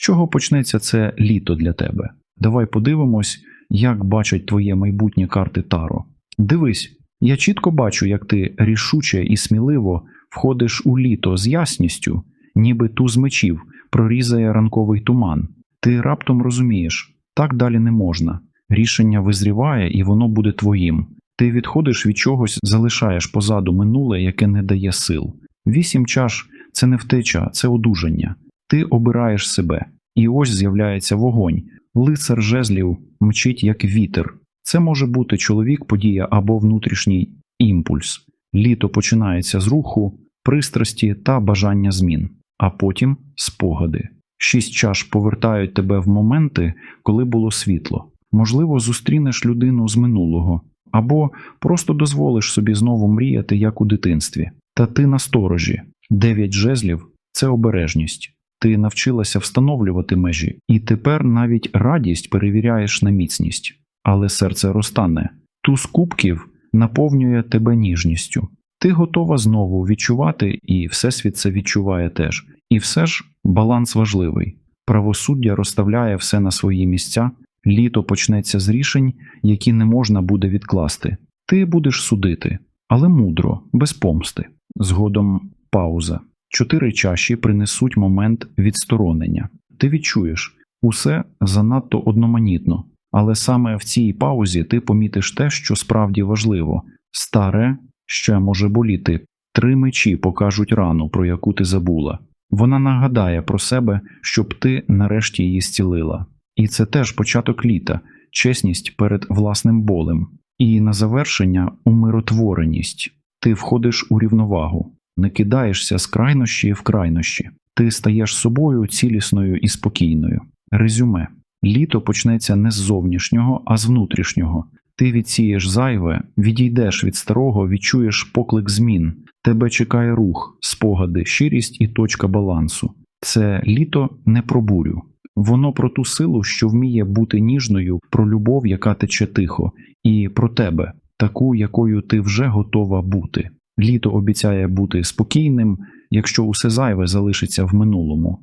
чого почнеться це літо для тебе? Давай подивимось, як бачать твоє майбутнє карти Таро. Дивись, я чітко бачу, як ти рішуче і сміливо входиш у літо з ясністю, ніби туз мечів прорізає ранковий туман. Ти раптом розумієш, так далі не можна. Рішення визріває, і воно буде твоїм. Ти відходиш від чогось, залишаєш позаду минуле, яке не дає сил. Вісім чаш це не втеча, це одужання. Ти обираєш себе, і ось з'являється вогонь. Лицар жезлів мчить як вітер. Це може бути чоловік, подія або внутрішній імпульс. Літо починається з руху, пристрасті та бажання змін, а потім спогади. Шість чаш повертають тебе в моменти, коли було світло. Можливо, зустрінеш людину з минулого, або просто дозволиш собі знову мріяти, як у дитинстві. Та ти на сторожі. Дев'ять жезлів це обережність. Ти навчилася встановлювати межі, і тепер навіть радість перевіряєш на міцність, але серце розтане. Туз кубків наповнює тебе ніжністю. Ти готова знову відчувати, і Всесвіт це відчуває теж. І все ж баланс важливий. Правосуддя розставляє все на свої місця, літо почнеться з рішень, які не можна буде відкласти. Ти будеш судити, але мудро, без помсти. Згодом пауза. Чотири чаші принесуть момент відсторонення. Ти відчуєш усе занадто одноманітно, але саме в цій паузі ти помітиш те, що справді важливо старе ще може боліти. Три мечі покажуть рану, про яку ти забула. Вона нагадає про себе, щоб ти нарешті її зцілила. І це теж початок літа, чесність перед власним болем. І на завершення умиротвореність. Ти входиш у рівновагу, не кидаєшся з крайнощі в крайнощі. Ти стаєш собою цілісною і спокійною. Резюме: літо почнеться не з зовнішнього, а з внутрішнього. Ти відсієш зайве, відійдеш від старого, відчуєш поклик змін. Тебе чекає рух, спогади, щирість і точка балансу. Це літо не про бурю. Воно про ту силу, що вміє бути ніжною, про любов, яка тече тихо, і про тебе, таку, якою ти вже готова бути. Літо обіцяє бути спокійним, якщо усе зайве залишиться в минулому.